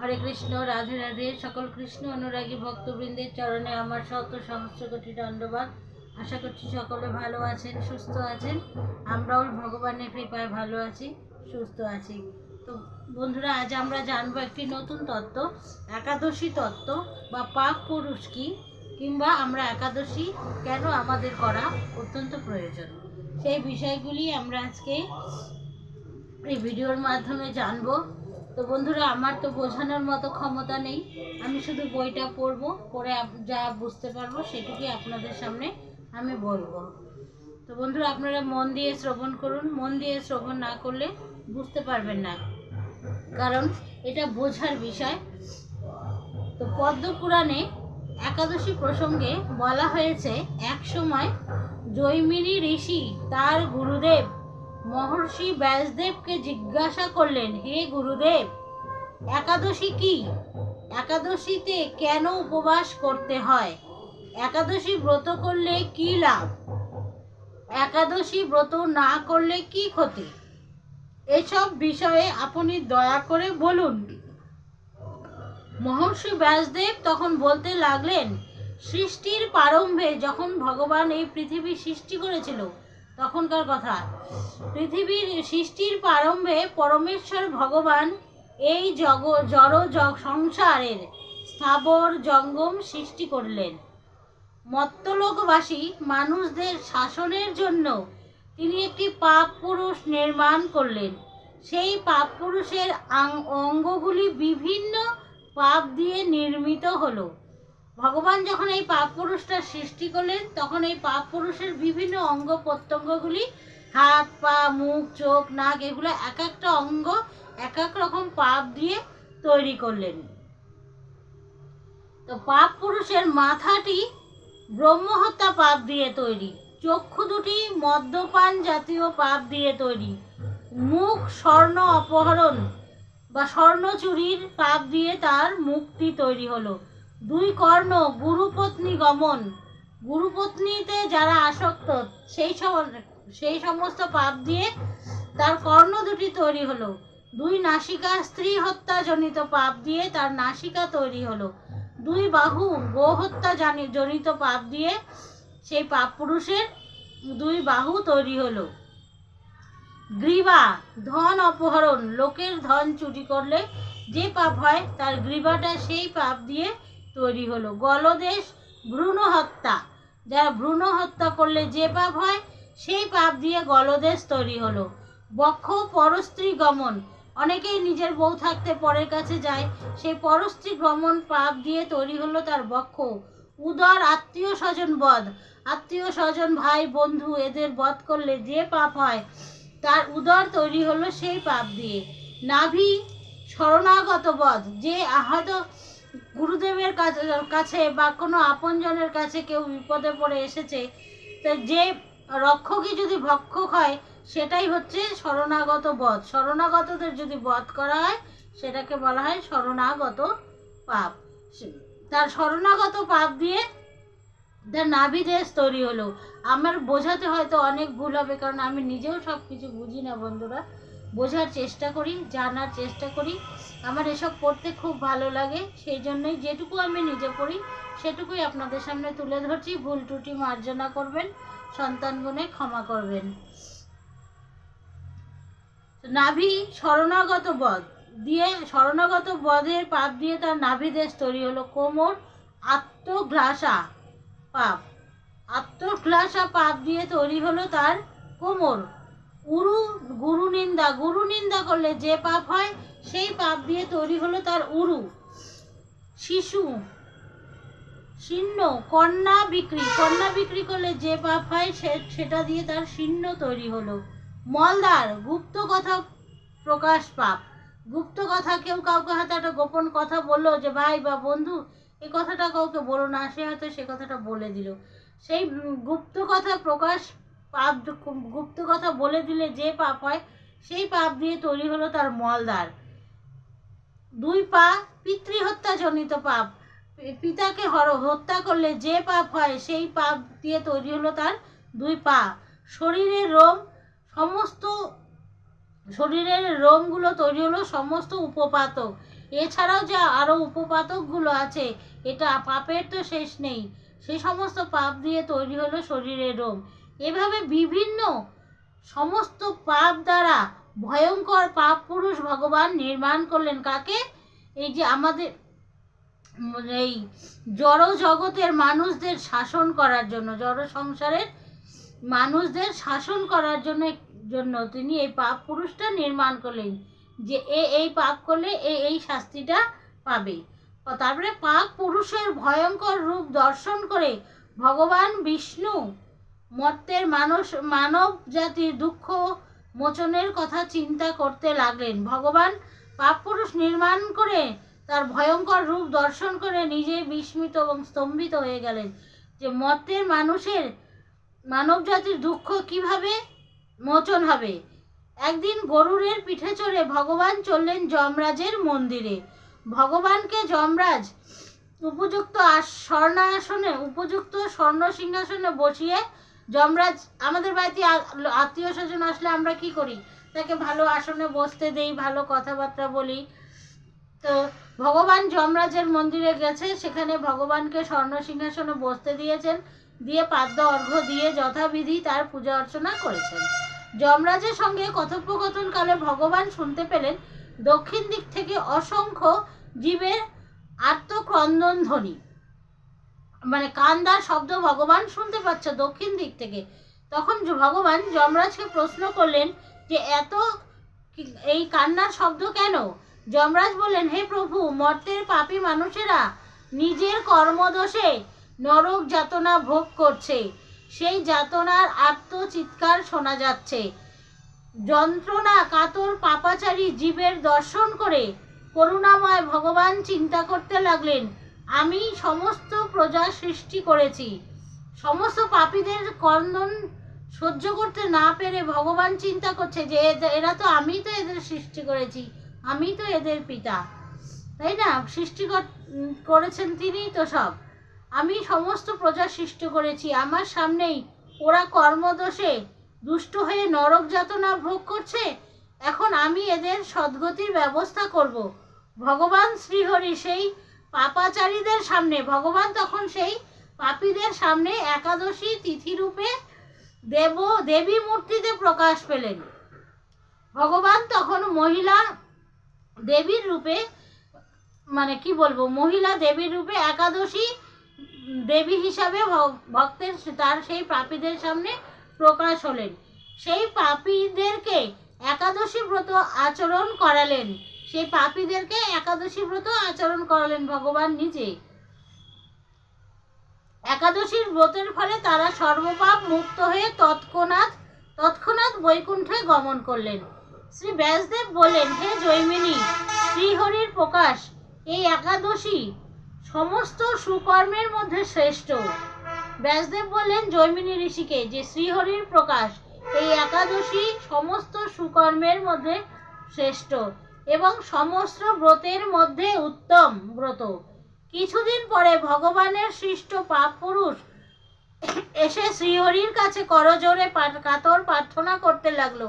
হরে কৃষ্ণ, রাধে রাধে। সকল কৃষ্ণ অনুরাগী ভক্তবৃন্দের চরণে আমার শত সহস্র কোটি দণ্ডবাদ। আশা করছি সকলে ভালো আছেন, সুস্থ আছেন। আমরাও ভগবানের কৃপায় ভালো আছি, সুস্থ আছি। তো বন্ধুরা, আজ আমরা জানব একটি নতুন তত্ত্ব, একাদশী তত্ত্ব বা পাক পুরুষ কি? কিংবা আমরা একাদশী কেন আমাদের করা অত্যন্ত প্রয়োজন? সেই বিষয়গুলি আমরা আজকে এই ভিডিওর মাধ্যমে জানব। তো বন্ধুরা, আমার তো বোঝানোর মতো ক্ষমতা নেই। আমি শুধু বইটা পড়ব, পড়ে যা বুঝতে পারব সেটুকুই আপনাদের সামনে আমি বলব। তো বন্ধুরা, আপনারা মন দিয়ে শ্রবণ করুন। মন দিয়ে শ্রবণ না করলে বুঝতে পারবেন না। কারণ এটা বোঝার বিষয়। তো পদ্ম পুরাণে একাদশী প্রসঙ্গে বলা হয়েছে, এক সময় জৈমিনী ঋষি তার গুরুদেব মহর্ষি ব্যাসদেবকে জিজ্ঞাসা করলেন, হে গুরুদেব, একাদশী কি? একাদশীতে কেন উপবাস করতে হয়? একাদশী ব্রত করলে কি লাভ? একাদশী ব্রত না করলে কি ক্ষতি? এসব বিষয়ে আপনি দয়া করে বলুন। মহর্ষি ব্যাসদেব তখন বলতে লাগলেন, সৃষ্টির প্রারম্ভে যখন ভগবান এই পৃথিবী সৃষ্টি করেছিল তখনকার কথা। পৃথিবীর সৃষ্টির প্রারম্ভে পরমেশ্বর ভগবান এই জগ, জড় জগ, সংসারের স্থাবর জঙ্গম সৃষ্টি করলেন। মত্তলোকবাসী মানুষদের শাসনের জন্য তিনি একটি পাপ পুরুষ নির্মাণ করলেন। সেই পাপ পুরুষের অঙ্গগুলি বিভিন্ন পাপ দিয়ে নির্মিত হলো। ভগবান যখন এই পাপ পুরুষটা সৃষ্টি করলেন, তখন এই পাপ পুরুষের বিভিন্ন অঙ্গ প্রত্যঙ্গগুলি, হাত, পা, মুখ, চোখ, নাক, এগুলো এক একটা অঙ্গ, এক এক রকম পাপ দিয়ে তৈরি করলেন। তো পাপ পুরুষের মাথাটি ব্রহ্মহত্যা পাপ দিয়ে তৈরি, চক্ষু দুটি মদ্যপান জাতীয় পাপ দিয়ে তৈরি, মুখ স্বর্ণ অপহরণ বা স্বর্ণ চুরির পাপ দিয়ে তার মুক্তি তৈরি হলো। দুই কর্ণ গুরুপত্নী গমন। গুরুপত্নীতে যারা আসক্ত, সেই সব সেই সমস্ত পাপ দিয়ে তার কর্ণ দুটি তৈরি হলো। দুই নাসিকা স্ত্রী হত্যা জনিত পাপ দিয়ে তার নাসিকা তৈরি হলো। দুই বাহু গোহত্যা জানি- জনিত পাপ দিয়ে সেই পাপ পুরুষের দুই বাহু তৈরি হলো। গ্রীবা, ধন অপহরণ, লোকের ধন চুরি করলে যে পাপ হয়, তার গ্রীবাটা সেই পাপ দিয়ে তৈরি হলো। গলদেশ ভ্রূণ হত্যা। যারা ভ্রূণ হত্যা করলে যে পাপ হয়, সেই পাপ দিয়ে গলদেশ তৈরি হলো। বক্ষ, পরস্ত্রী গমন। অনেকেই নিজের বউ থাকতে পরের কাছে যায়, সেই পরস্ত্রী গমন পাপ দিয়ে তৈরি হলো তার বক্ষ। উদর আত্মীয় স্বজন বধ। আত্মীয় স্বজন, ভাই, বন্ধু এদের বধ করলে যে পাপ হয়, তার উদর তৈরি হলো সেই পাপ দিয়ে। নাভি শরণাগত বধ। যে হয়তো গুরুদেবের কাছে বা কোনো আপনজনের কাছে কেউ বিপদে পড়ে এসেছে, তো যে রক্ষকই যদি ভক্ষক হয়, সেটাই হচ্ছে শরণাগত বধ। শরণাগতদের যদি বধ করা হয়, সেটাকে বলা হয় শরণাগত পাপ। তার শরণাগত পাপ দিয়ে তার নাভি দেশ তৈরি হলো। আমার বোঝাতে হয়তো অনেক ভুল হবে, কারণ আমি নিজেও সব কিছু বুঝি না বন্ধুরা। বোঝার চেষ্টা করি, জানার চেষ্টা করি। আমার এসব পড়তে খুব ভালো লাগে, সেই জন্যই যেটুকু আমি নিজে পড়ি, সেটুকুই আপনাদের সামনে তুলে ধরছি। ভুল ত্রুটি মার্জনা করবেন, সন্তান গুণে ক্ষমা করবেন। নাভি শরণাগত বধ দিয়ে, শরণাগত বধের পাপ দিয়ে তার নাভি দেশ তৈরি হলো কোমর আত্মগ্লাসা পাপ। আত্মগ্লাসা পাপ দিয়ে তৈরি হলো তার কোমর উরু গুরু নিন্দা গুরু নিন্দা করলে যে পাপ হয়, সেই পাপ দিয়ে তৈরি হলো তার উরু। শিশু, শীর্ণ, কন্যা বিক্রি। কন্যা বিক্রি করলে যে পাপ হয়, সে- সেটা দিয়ে তার শীর্ণ তৈরি হলো। মলদার গুপ্ত কথা প্রকাশ পাপ। গুপ্ত কথা কেউ কাউকে হয়তো একটা গোপন কথা বলল যে, ভাই বা বন্ধু এই কথাটা কাউকে বলো না। সে হয়তো সে কথাটা বলে দিল। সেই গুপ্ত কথা প্রকাশ পাপ গুপ্ত কথা বলে দিলে যে পাপ হয়, সেই পাপ দিয়ে তৈরি হলো তার মলদার দুই পা পিতৃহত্যা জনিত পাপ পিতাকে হর- হত্যা করলে যে পাপ হয়, সেই পাপ দিয়ে তৈরি হলো তার দুই পা। শরীরের রোম সমস্ত, শরীরের রোমগুলো তৈরি হলো সমস্ত উপপাতক। এছাড়াও যে আরও উপপাতকগুলো আছে, এটা পাপের তো শেষ নেই। সে সমস্ত পাপ দিয়ে তৈরি হলো শরীরের রোগ এভাবে বিভিন্ন সমস্ত পাপ দ্বারা ভয়ঙ্কর পাপ পুরুষ ভগবান নির্মাণ করলেন কাকে? এই যে আমাদের, এই জড় জগতের মানুষদের শাসন করার জন্য, জড় সংসারের মানুষদের শাসন করার জন্য জন্য তিনি এই পাপ পুরুষটা নির্মাণ করলেন যে এ এই পাপ করলে এ এই শাস্তিটা পাবে। তারপরে পাপ পুরুষের ভয়ঙ্কর রূপ দর্শন করে ভগবান বিষ্ণু মর্তের মানুষ মানব জাতির দুঃখ মোচনের কথা চিন্তা করতে লাগলেন। ভগবান পাপ পুরুষ নির্মাণ করে তার ভয়ঙ্কর রূপ দর্শন করে নিজে বিস্মিত এবং স্তম্ভিত হয়ে গেলেন। যে মর্তের মানুষের মানব জাতির দুঃখ কীভাবে মোচন হবে? একদিন গরুরের পিঠে চড়ে ভগবান চললেন যমরাজের মন্দিরে। ভগবানকে যমরাজ উপযুক্ত স্বর্ণাসনে, উপযুক্ত স্বর্ণ সিংহাসনে বসিয়ে যমরাজ, আমাদের বাড়িতে আত্মীয় স্বজন আসলে আমরা কি করি? তাকে ভালো আসনে বসতে দেই, ভালো কথাবার্তা বলি। তো ভগবান যমরাজের মন্দিরে গেছে, সেখানে ভগবানকে স্বর্ণ সিংহাসনে বসতে দিয়েছেন, দিয়ে পাদ্য অর্ঘ্য দিয়ে যথাবিধি তার পূজা অর্চনা করেছেন। যমরাজের সঙ্গে কথোপকথনকালে ভগবান শুনতে পেলেন, দক্ষিণ দিক থেকে অসংখ্য জীবের আত্মক্রন্দন ধ্বনি মানে কান্দার শব্দ ভগবান শুনতে পাচ্ছে দক্ষিণ দিক থেকে। তখন ভগবান যমরাজকে প্রশ্ন করলেন যে, এত এই কান্নার শব্দ কেন? যমরাজ বললেন, হে প্রভু, মর্তের পাপী মানুষেরা নিজের কর্মদোষে নরক যাতনা ভোগ করছে। সেই যাতনার আত্মচিৎকার শোনা যাচ্ছে। যন্ত্রণা কাতর পাপাচারী জীবের দর্শন করে করুণাময় ভগবান চিন্তা করতে লাগলেন। আমি সমস্ত প্রজা সৃষ্টি করেছি। সমস্ত পাপীদের কন্দন সহ্য করতে না পেরে ভগবান চিন্তা করছে যে এরা তো আমি তো এদের সৃষ্টি করেছি, আমি তো এদের পিতা। তাই না? সৃষ্টি করেছেন তিনিই তো সব। আমি সমস্ত প্রজা সৃষ্টি করেছি, আমার সামনেই ওরা কর্মদোষে দুষ্ট হয়ে নরক যাতনা ভোগ করছে, এখন আমি এদের সদ্গতির ব্যবস্থা করব। ভগবান শ্রীহরি সেই পাপাচারীদের সামনে। ভগবান তখন সেই পাপীদের সামনে একাদশী তিথিরূপে দেব, দেবী মূর্তিতে প্রকাশ পেলেন। ভগবান তখন মহিলা দেবীর রূপে মানে কি বলব, মহিলা দেবীর রূপে একাদশী দেবী হিসাবে ভক্তের তার সেই পাপীদের সামনে প্রকাশ হলেন। সেই পাপীদেরকে একাদশী ব্রত আচরণ করালেন। সেই পাপীদেরকে একাদশী ব্রত আচরণ করালেন ভগবান নিজে। একাদশীর ব্রতের ফলে তারা সর্বপাপ মুক্ত হয়ে তৎক্ষণাৎ তৎক্ষণাৎ বৈকুণ্ঠে গমন করলেন। শ্রী ব্যাসদেব বললেন, হে জৈমিনী, শ্রীহরির প্রকাশ, এই একাদশী সমস্ত সুকর্মের মধ্যে শ্রেষ্ঠ। ব্যাসদেব বললেন, জৈমিনী ঋষিকে, যে শ্রীহরির প্রকাশ, এই একাদশী সমস্ত সুকর্মের মধ্যে শ্রেষ্ঠ। এবং সমস্ত ব্রতের মধ্যে উত্তম ব্রত। কিছুদিন পরে ভগবানের সৃষ্ট পাপ পুরুষ এসে শ্রীহরির কাছে করজোরে কাতর প্রার্থনা করতে লাগল,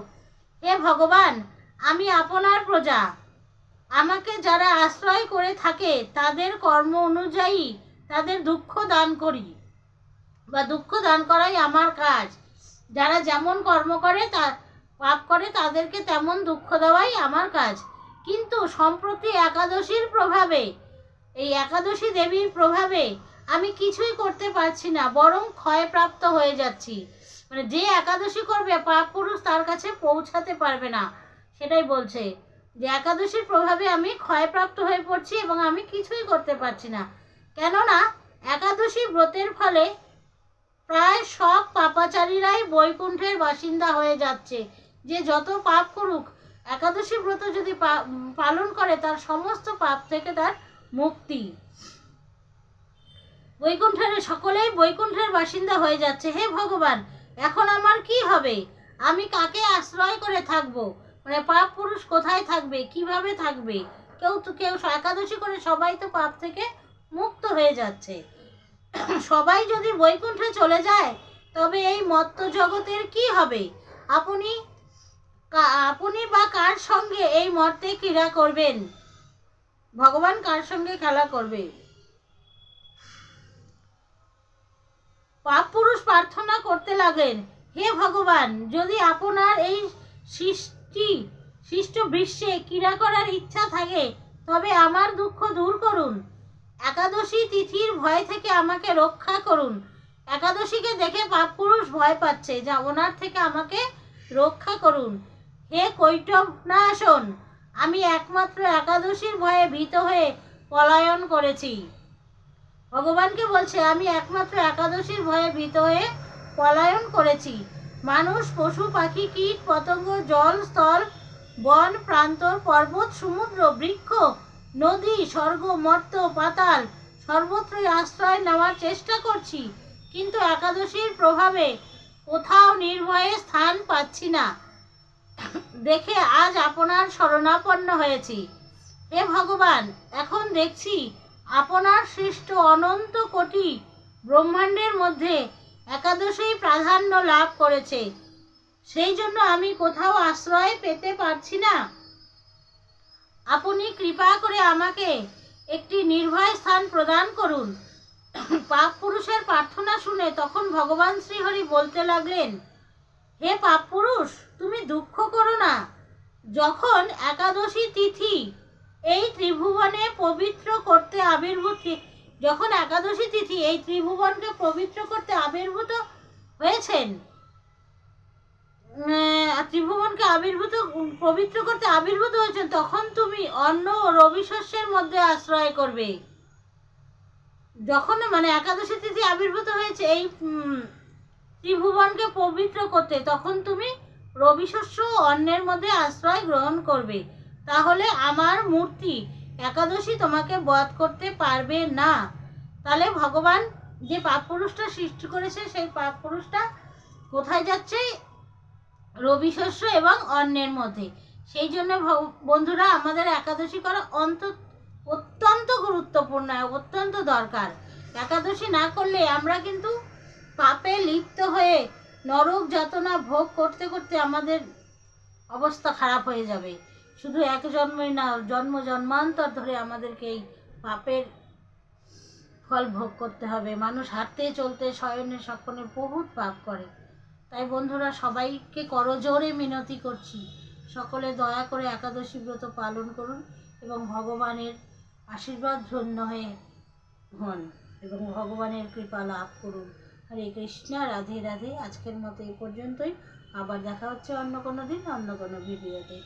হে ভগবান, আমি আপনার প্রজা। আমাকে যারা আশ্রয় করে থাকে, তাদের কর্ম অনুযায়ী তাদের দুঃখ দান করি বা দুঃখ দান করাই আমার কাজ। যারা যেমন কর্ম করে, তা পাপ করে, তাদেরকে তেমন দুঃখ দেওয়াই আমার কাজ। কিন্তু সম্প্রতি একাদশীর প্রভাবে, এই একাদশী দেবীর প্রভাবে আমি কিছুই করতে পারছি না, বরং ক্ষয়প্রাপ্ত হয়ে যাচ্ছি। মানে যে একাদশী করবে, পাপ পুরুষ তার কাছে পৌঁছাতে পারবে না, সেটাই বলছে। যে একাদশীর প্রভাবে আমি ক্ষয়প্রাপ্ত হয়ে পড়ছি এবং আমি কিছুই করতে পারছি না। কেননা, একাদশী ব্রতের ফলে প্রায় সব পাপাচারীরাই বৈকুণ্ঠের বাসিন্দা হয়ে যাচ্ছে। যে যত পাপ করুক একাদশী ব্রত যদি পালন করে, তার সমস্ত পাপ থেকে তার মুক্তি। বৈকুণ্ঠের সকলেই বৈকুণ্ঠের বাসিন্দা হয়ে যাচ্ছে। হে ভগবান, এখন আমার কি হবে? আমি কাকে আশ্রয় করে থাকব? মানে পাপ পুরুষ কোথায় থাকবে? কীভাবে থাকবে? কেউ তো, কেউ একাদশী করে সবাই তো পাপ থেকে মুক্ত হয়ে যাচ্ছে। সবাই যদি বৈকুণ্ঠে চলে যায়, তবে এই মত্ত জগতের কি হবে? আপনি আপনি বা কার সঙ্গে এই মর্তে ক্রীড়া করবেন? ভগবান কার সঙ্গে খেলা করবে? পাপ পুরুষ প্রার্থনা করতে লাগেন হে ভগবান, যদি আপনার এই সৃষ্টি, সৃষ্ট বিশ্বে ক্রীড়া করার ইচ্ছা থাকে, তবে আমার দুঃখ দূর করুন। একাদশী তিথির ভয় থেকে আমাকে রক্ষা করুন। একাদশীকে দেখে পাপ পুরুষ ভয় পাচ্ছে, যা ওনার থেকে আমাকে রক্ষা করুন। হে কৈটব না আসুন আমি একমাত্র একাদশীর ভয়ে ভীত হয়ে পলায়ন করেছি। ভগবানকে বলছে, আমি একমাত্র একাদশীর ভয়ে ভীত হয়ে পলায়ন করেছি। মানুষ, পশু, পাখি, কীট, পতঙ্গ, জল, স্থল, বন, প্রান্তর, পর্বত, সমুদ্র, বৃক্ষ, নদী, স্বর্গ, মর্ত, পাতাল, সর্বত্রই আশ্রয় নেওয়ার চেষ্টা করছি, কিন্তু একাদশীর প্রভাবে কোথাও নির্ভয়ে স্থান পাচ্ছি না। দেখে আজ আপনার শরণাপন্ন হয়েছি। হে ভগবান, এখন দেখছি আপনার সৃষ্ট অনন্ত কোটি ব্রহ্মাণ্ডের মধ্যে একাদশী প্রাধান্য লাভ করেছে। সেই জন্য আমি কোথাও আশ্রয় পেতে পারছি না। আপনি কৃপা করে আমাকে একটি নির্ভয় স্থান প্রদান করুন। পাপ পুরুষের প্রার্থনা শুনে তখন ভগবান শ্রীহরি বলতে লাগলেন হে পাপ পুরুষ তুমি দুঃখ করো না। যখন একাদশী তিথি, এই ত্রিভুবনে পবিত্র করতে আবির্ভূত, যখন একাদশী তিথি, এই ত্রিভুবনকে পবিত্র করতে আবির্ভূত হয়েছেন ত্রিভুবনকে আবির্ভূত, পবিত্র করতে আবির্ভূত হয়েছেন, তখন তুমি অন্ন ও রবি শস্যের মধ্যে আশ্রয় করবে। যখন মানে একাদশী তিথি আবির্ভূত হয়েছে, এই ত্রিভুবনকে পবিত্র করতে, তখন তুমি রবি শস্য ও অন্নের মধ্যে আশ্রয় গ্রহণ করবে। তাহলে আমার মূর্তি একাদশী তোমাকে বধ করতে পারবে না। তাহলে ভগবান যে পাপ পুরুষটা সৃষ্টি করেছে, সেই পাপ পুরুষটা কোথায় যাচ্ছে? রবি শস্য এবং অন্যের মধ্যে। সেই জন্য বন্ধুরা, আমাদের একাদশী করা অন্ত অত্যন্ত গুরুত্বপূর্ণ, অত্যন্ত দরকার। একাদশী না করলে আমরা কিন্তু পাপে লিপ্ত হয়ে নরক যাতনা ভোগ করতে করতে আমাদের অবস্থা খারাপ হয়ে যাবে। শুধু এক জন্মই না, জন্ম জন্মান্তর ধরে আমাদেরকে এই পাপের ফল ভোগ করতে হবে। মানুষ হাঁটতে চলতে শয়নে সকলে বহুত পাপ করে। তাই বন্ধুরা, সবাইকে করজোরে মিনতি করছি। সকলে দয়া করে একাদশী ব্রত পালন করুন এবং ভগবানের আশীর্বাদ ধন্য হয়ে হন এবং ভগবানের কৃপা লাভ করুন। হরে কৃষ্ণ, রাধে রাধে। আজকের মতো এই পর্যন্তই। আবার দেখা হচ্ছে অন্য কোনো দিন, অন্য কোনো ভিডিওতে।